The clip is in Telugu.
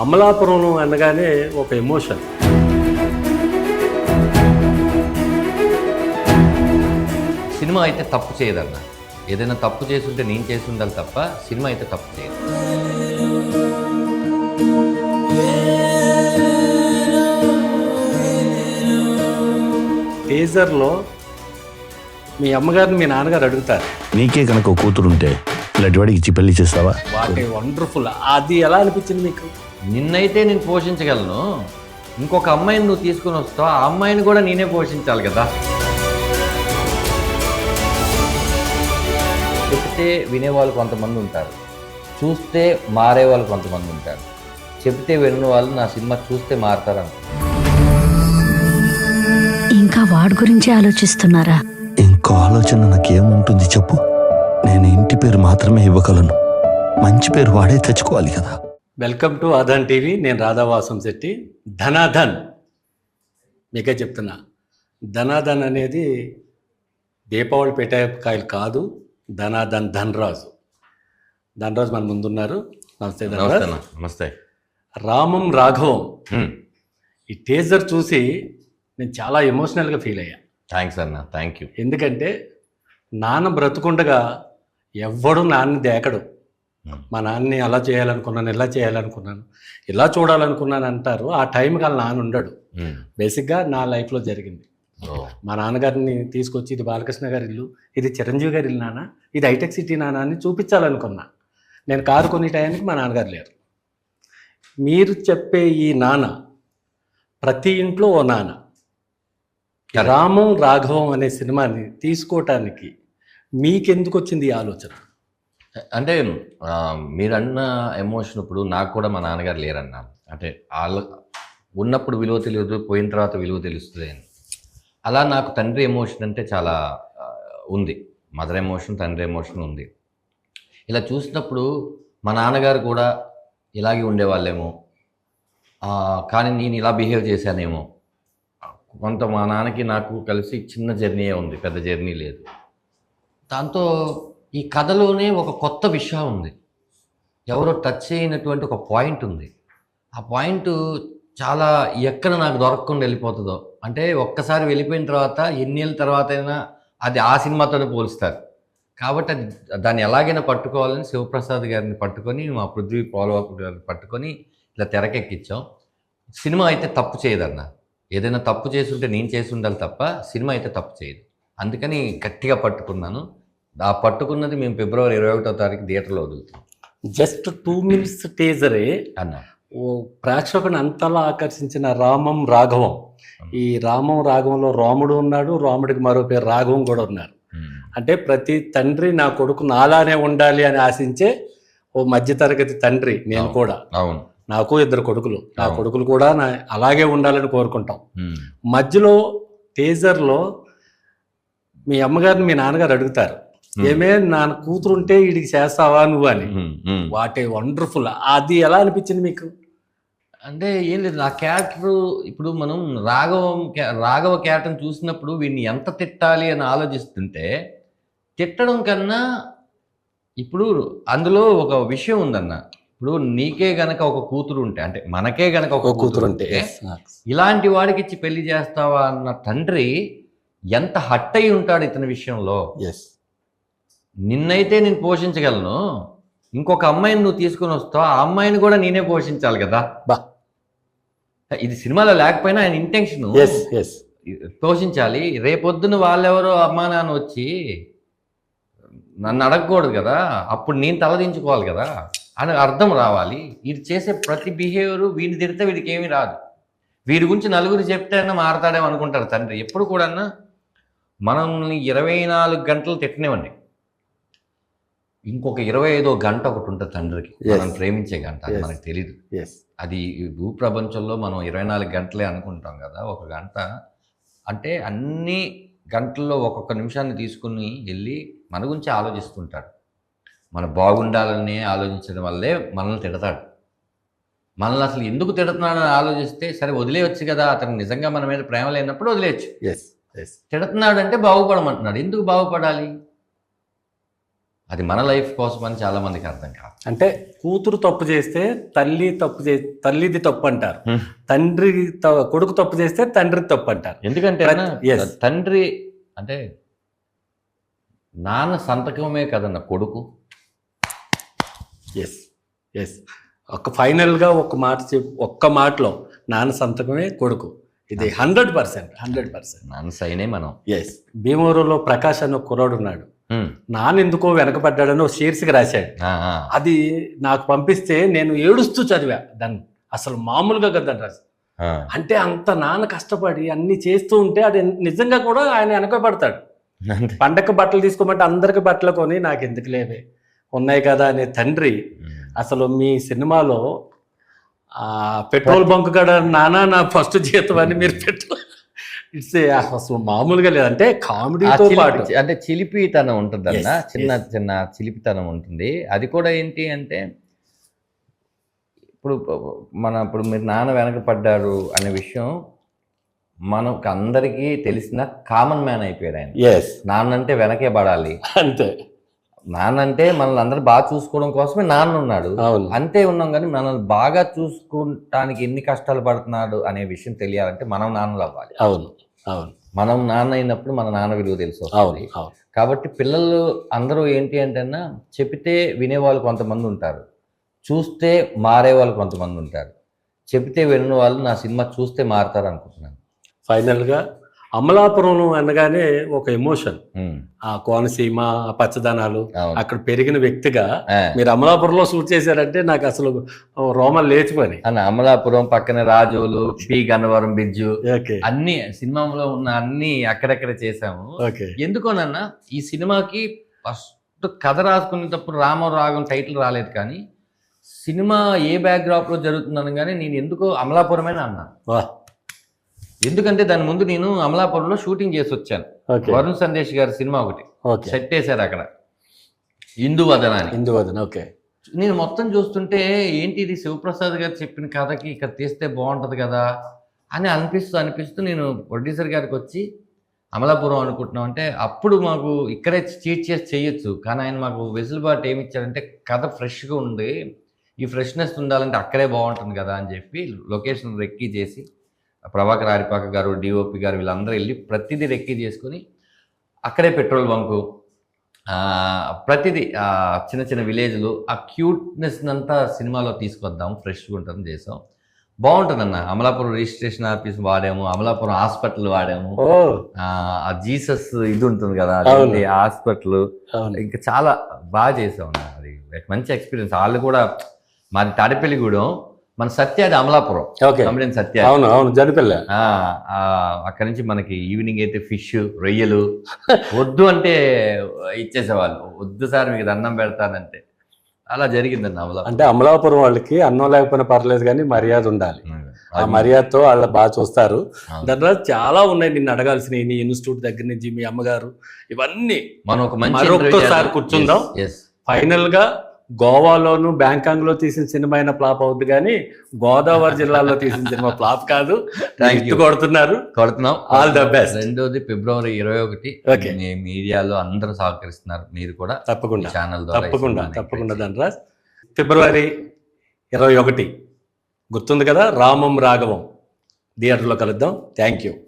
అమలాపురం అనగానే ఒక ఎమోషన్. సినిమా అయితే తప్పు చేయదన్న. ఏదైనా తప్పు చేసుంటే నేను చేసి ఉండాలి తప్ప సినిమా అయితే తప్పు చేయదు. టీజర్లో మీ అమ్మగారిని మీ నాన్నగారు అడుగుతారు. నీకే కనుక ఒక కూతురుంటే ఇలాంటి వాడికి ఇచ్చి పెళ్ళి చేస్తావా? వాటి వండర్ఫుల్. అది ఎలా అనిపించింది మీకు? నిన్నైతే నేను పోషించగలను. ఇంకొక అమ్మాయిని నువ్వు తీసుకుని వస్తావు? ఆ అమ్మాయిని కూడా నేనే పోషించాలి కదా. చెప్తే వినేవాళ్ళు కొంతమంది ఉంటారు. చూస్తే మారే వాళ్ళు కొంతమంది ఉంటారు. చెప్తే విన్న వాళ్ళు నా సినిమా చూస్తే మారతారు అనుకుంటున్నాను. ఇంకా వాడి గురించే ఆలోచిస్తున్నారా? ఇంకో ఆలోచన నాకేముంటుంది చెప్పు? నేను ఇంటి పేరు మాత్రమే ఇవ్వగలను. మంచి పేరు వాడే తెచ్చుకోవాలి కదా. Welcome to Aadhan TV. నేను రాధావాసం శెట్టి. ధనాధన్. మీకే చెప్తున్నా. ధనాధన్ అనేది దీపావళి పెట్టాకాయలు కాదు ధనాధన్ ధనరాజు. ధనరాజు మన ముందున్నారు. నమస్తే నమస్తే ధనరాజ్ అన్న. నమస్తే. రామం రాఘవం. ఈ టేజర్ చూసి నేను చాలా ఎమోషనల్గా ఫీల్ అయ్యా. థ్యాంక్స్ అన్న. థ్యాంక్ యూ ఎందుకంటే నాన్న బ్రతుకుండగా ఎవ్వడు నాన్న దేకడు. మా నాన్నని అలా చేయాలనుకున్నాను ఇలా చేయాలనుకున్నాను ఇలా చూడాలనుకున్నాను అంటారు. ఆ టైంకి వాళ్ళ నాన్న ఉండడు. బేసిక్గా నా లైఫ్లో జరిగింది. మా నాన్నగారిని తీసుకొచ్చి ఇది బాలకృష్ణ గారి ఇల్లు ఇది చిరంజీవి గారి ఇల్లు నాన్న ఇది హైటెక్ సిటీ నాన్న అని చూపించాలనుకున్నా. నేను కారు కొనే టయానికి మా నాన్నగారు లేరు. మీరు చెప్పే ఈ నాన్న ప్రతి ఇంట్లో ఓ నాన్న. రామం రాఘవం అనే సినిమాని తీసుకోవటానికి మీకెందుకు వచ్చింది ఈ ఆలోచన? అంటే మీరు అన్న ఎమోషన్ ఇప్పుడు నాకు కూడా మా నాన్నగారు లేరన్న. అంటే వాళ్ళ ఉన్నప్పుడు విలువ తెలియదు పోయిన తర్వాత విలువ తెలుస్తుంది అని. అలా నాకు తండ్రి ఎమోషన్ అంటే చాలా ఉంది. మదర్ ఎమోషన్ తండ్రి ఎమోషన్ ఉంది. ఇలా చూసినప్పుడు మా నాన్నగారు కూడా ఇలాగే ఉండేవాళ్ళేమో. కానీ నేను ఇలా బిహేవ్ చేశానేమో. కొంత మా నాన్నకి నాకు కలిసి చిన్న జర్నీయే ఉంది పెద్ద జర్నీ లేదు. దాంతో ఈ కథలోనే ఒక కొత్త విషయం ఉంది. ఎవరో టచ్ చేయనటువంటి ఒక పాయింట్ ఉంది. ఆ పాయింట్ చాలా ఎక్కడ నాకు దొరకకుండా వెళ్ళిపోతుందో. అంటే ఒక్కసారి వెళ్ళిపోయిన తర్వాత ఎన్నేళ్ళ తర్వాత అయినా అది ఆ సినిమాతోనే పోలుస్తారు. కాబట్టి అది దాన్ని ఎలాగైనా పట్టుకోవాలని శివప్రసాద్ గారిని పట్టుకొని మా పృథ్వీ పోలవాపు గారిని పట్టుకొని ఇలా తెరకెక్కించాం సినిమా అయితే తప్పు చేయదన్న. ఏదైనా తప్పు చేసి ఉంటే నేను చేసి ఉండాలి తప్ప సినిమా అయితే తప్పు చేయదు. అందుకని గట్టిగా పట్టుకున్నాను. ఆ పట్టుకున్నది మేము ఫిబ్రవరి ఇరవై ఒకటో తారీఖు థియేటర్లో వదులుతాం. జస్ట్ టూ మినిట్స్ టేజరే. అన్న. ఓ ప్రేక్షకుని అంతలా ఆకర్షించిన రామం రాఘవం. ఈ రామం రాఘవంలో రాముడు ఉన్నాడు రాముడికి మరో పేరు రాఘవం కూడా ఉన్నారు. అంటే ప్రతి తండ్రి నా కొడుకు నాలానే ఉండాలి అని ఆశించే ఓ మధ్యతరగతి తండ్రి నేను. కూడా. అవును. నాకు ఇద్దరు కొడుకులు. నా. కొడుకులు కూడా నా అలాగే ఉండాలని కోరుకుంటాం. మధ్యలో టేజర్లో మీ అమ్మగారిని మీ నాన్నగారు అడుగుతారు. ఏమే నా కూతురు ఉంటే వీడికి చేస్తావా నువ్వు అని. వాటే వండర్ఫుల్ అది ఎలా అనిపించింది మీకు? అంటే ఏం లేదు నా క్యారెక్టర్ ఇప్పుడు మనం రాఘవం రాఘవ క్యారెక్టర్ని చూసినప్పుడు వీడిని ఎంత తిట్టాలి అని ఆలోచిస్తుంటే తిట్టడం కన్నా ఇప్పుడు అందులో ఒక విషయం ఉందన్న. ఇప్పుడు నీకే గనక ఒక కూతురు ఉంటే అంటే మనకే గనక ఒక కూతురు ఉంటే ఇలాంటి వాడికి ఇచ్చి పెళ్ళి చేస్తావా అన్న తండ్రి ఎంత హట్ అయి ఉంటాడు ఇతని విషయంలో. ఎస్ నిన్నైతే నేను పోషించగలను. ఇంకొక అమ్మాయిని నువ్వు తీసుకుని వస్తావు. ఆ అమ్మాయిని కూడా నేనే పోషించాలి కదా. బా. ఇది సినిమాలో లేకపోయినా ఆయన ఇంటెన్షన్ పోషించాలి. రేపొద్దున వాళ్ళెవరో అమ్మా నాన్న వచ్చి నన్ను అడగకూడదు కదా. అప్పుడు నేను తలదించుకోవాలి కదా. అని అర్థం రావాలి. వీడు చేసే ప్రతి బిహేవియర్ వీడిని తిడితే వీడికి ఏమీ రాదు. వీడి గురించి నలుగురు చెప్తే అన్న మారతాడేమో అనుకుంటారు తండ్రి. ఎప్పుడు కూడా మనల్ని ఇరవై నాలుగు గంటలు తిట్టనివ్వండి. ఇంకొక ఇరవై ఐదో గంట ఒకటి ఉంటుంది తండ్రికి. మనం ప్రేమించే గంట అది. మనకు తెలియదు అది భూప్రపంచంలో మనం ఇరవై నాలుగు గంటలే అనుకుంటాం కదా ఒక గంట. అంటే అన్ని గంటల్లో ఒక్కొక్క నిమిషాన్ని తీసుకుని వెళ్ళి మన గురించి ఆలోచిస్తుంటాడు. మన బాగుండాలని ఆలోచించడం వల్లే మనల్ని తిడతాడు. మనల్ని అసలు ఎందుకు తిడుతున్నాడని ఆలోచిస్తే సరే వదిలేయచ్చు కదా అతను నిజంగా మన మీద ప్రేమ లేనప్పుడు వదిలేయచ్చు. ఎస్ ఎస్ తిడుతున్నాడు అంటే బాగుపడమంటున్నాడు. ఎందుకు బాగుపడాలి? అది మన లైఫ్ కోసం అని చాలా మందికి అర్థం కాదు. అంటే కూతురు తప్పు చేస్తే తల్లి తప్పు చే తల్లిది తప్పు అంటారు. తండ్రి కొడుకు తప్పు చేస్తే తండ్రి తప్పు అంటారు. ఎందుకంటే. తండ్రి అంటే నాన్న సంతకమే కదన్న కొడుకు. ఎస్ ఎస్ ఒక ఫైనల్గా ఒక మాట చెప్ ఒక్క మాటలో నాన్న సంతకమే కొడుకు. ఇది హండ్రెడ్ పర్సెంట్ హండ్రెడ్ పర్సెంట్. నాన్న సైనే మనం. ఎస్ భీమవరంలో ప్రకాష్ అనే ఒక కుర్రాడు ఉన్నాడు. ఎందుకో వెనకబడ్డాడని ఒక శీర్షిక రాశాడు. అది నాకు పంపిస్తే నేను ఏడుస్తూ చదివా దాన్ని అసలు మామూలుగా కదండి రాసి. అంటే అంత నాన్న కష్టపడి అన్ని చేస్తూ ఉంటే అది నిజంగా కూడా ఆయన వెనకబడతాడు. పండగ బట్టలు తీసుకోమంటే అందరికి బట్టలు కొని నాకు ఎందుకు లేవే ఉన్నాయి కదా అనే తండ్రి. అసలు మీ సినిమాలో ఆ పెట్రోల్ బంక్ కాడ నానా నా ఫస్ట్ జీతం అని మీరు పెట్రోల్ ఇట్స్ అసలు మామూలుగా లేదంటే కామెడీతో పాటు. అంటే చిలిపితనం ఉంటుంది అన్న చిన్న. చిన్న చిలిపితనం ఉంటుంది. అది కూడా ఏంటి అంటే ఇప్పుడు మన ఇప్పుడు మీరు నాన్న వెనక పడ్డారు అనే విషయం మనకు అందరికీ తెలిసిన కామన్ మ్యాన్ అయిపోయాడు ఆయన. ఎస్ నాన్న అంటే వెనకే పడాలి. అంతే. నాన్న అంటే మనల్ని అందరూ బాగా చూసుకోవడం కోసమే నాన్న ఉన్నాడు అవును. అంతే ఉన్నాం కానీ మనల్ని బాగా చూసుకోవటానికి ఎన్ని కష్టాలు పడుతున్నాడు అనే విషయం తెలియాలంటే మనం నాన్నలు అవ్వాలి. అవును అవును. మనం నాన్న అయినప్పుడు మన నాన్న విలువ తెలుసు అవును అవును. కాబట్టి పిల్లలు అందరూ ఏంటి అంటే చెబితే వినేవాళ్ళు కొంతమంది ఉంటారు. చూస్తే మారే వాళ్ళు కొంతమంది ఉంటారు. చెబితే విన్న వాళ్ళు నా సినిమా చూస్తే మారుతారు అనుకుంటున్నాను. ఫైనల్గా అమలాపురం అనగానే ఒక ఎమోషన్ ఆ కోనసీమ ఆ పచ్చదనాలు అక్కడ పెరిగిన వ్యక్తిగా మీరు అమలాపురంలో షూట్ చేశారంటే నాకు అసలు రోమన్ లేచిపోయి అన్న అమలాపురం పక్కన Rajolu P. Gannavaram bridge okay. అన్ని సినిమాలో ఉన్న అన్ని అక్కడక్కడ చేసాము ఎందుకోనన్నా ఈ సినిమాకి ఫస్ట్ కథ రాసుకునేటప్పుడు రామ రాగం టైటిల్ రాలేదు కానీ సినిమా ఏ బ్యాక్డ్రాప్లో జరుగుతుందని కానీ నేను ఎందుకో అమలాపురమేనా అన్నా. ఎందుకంటే దాని ముందు నేను అమలాపురంలో షూటింగ్ చేసి వచ్చాను. వరుణ్ సందేశ్ గారి సినిమా ఒకటి. సెట్ వేశారు అక్కడ. ఇందువదన అని హిందూ వదన ఓకే. నేను మొత్తం చూస్తుంటే ఏంటి ఇది శివప్రసాద్ గారు చెప్పిన కథకి ఇక్కడ తీస్తే బాగుంటుంది కదా అని అనిపిస్తూ అనిపిస్తూ నేను ప్రొడ్యూసర్ గారికి వచ్చి అమలాపురం అనుకుంటున్నాం అంటే అప్పుడు మాకు ఇక్కడే చీట్ చేసి చేయొచ్చు. కానీ ఆయన మాకు వెసులుబాటు ఏమి ఇచ్చారంటే కథ ఫ్రెష్గా ఉంది. ఈ ఫ్రెష్నెస్ ఉండాలంటే అక్కడే బాగుంటుంది కదా అని చెప్పి లొకేషన్ రెక్కీ చేసి ప్రభాకర్ ఆరిపాక గారు డిఓపి గారు వీళ్ళందరూ వెళ్ళి ప్రతిదీ రెక్కీ చేసుకుని అక్కడే పెట్రోల్ బంకు ఆ, ప్రతిదీ చిన్న చిన్న విలేజ్లు ఆ క్యూట్నెస్ అంతా సినిమాలో తీసుకొద్దాం ఫ్రెష్గా ఉంటుందని చేసాం. బాగుంటుందన్న. అమలాపురం రిజిస్ట్రేషన్ ఆఫీస్ వాడాము అమలాపురం హాస్పిటల్ వాడాము. ఆ, జీసస్ ఇది ఉంటుంది కదా హాస్పిటల్. ఇంకా చాలా బాగా చేసాం అది మంచి ఎక్స్పీరియన్స్. వాళ్ళు కూడా మాది తాడేపల్లిగూడెం. మన సత్య అది అమలాపురం. ఓకే. కమిడియన్ సత్య. అవును అవును అక్కడి నుంచి మనకి ఈవినింగ్ అయితే ఫిష్ రొయ్యలు వద్దు అంటే ఇచ్చేసేవాళ్ళు. వద్దు సార్ మీకు దండం పెడతానంటే. అలా జరిగిందండి అమలా అంటే అమలాపురం వాళ్ళకి అన్నం లేకపోయినా పర్లేదు కానీ మర్యాద ఉండాలి. ఆ మర్యాదతో వాళ్ళు బాగా చూస్తారు. దాని తర్వాత చాలా ఉన్నాయి నిన్ను అడగాల్సినవి నీ ఇన్స్టిట్యూట్ దగ్గర నుంచి మీ అమ్మగారు. ఇవన్నీ మనం ఒక మంచి. కూర్చుందాం. ఫైనల్గా గోవాలోను బ్యాంకాంగ్లో తీసిన సినిమా అయినా ఫ్లాప్ అవుద్ది కానీ గోదావరి జిల్లాలో తీసిన సినిమా ఫ్లాప్ కాదు. You. కొడుతున్నారు. కొడుతున్నాం. All the best. రెండోది ఫిబ్రవరి ఇరవై ఒకటి. మీడియాలో అందరూ సహకరిస్తున్నారు. మీరు కూడా తప్పకుండా. ఛానల్ తప్పకుండా. తప్పకుండా ధనరాజ్. ఫిబ్రవరి ఇరవై ఒకటి. గుర్తుంది కదా? రామం రాఘవం. థియేటర్లో కలుద్దాం. Thank you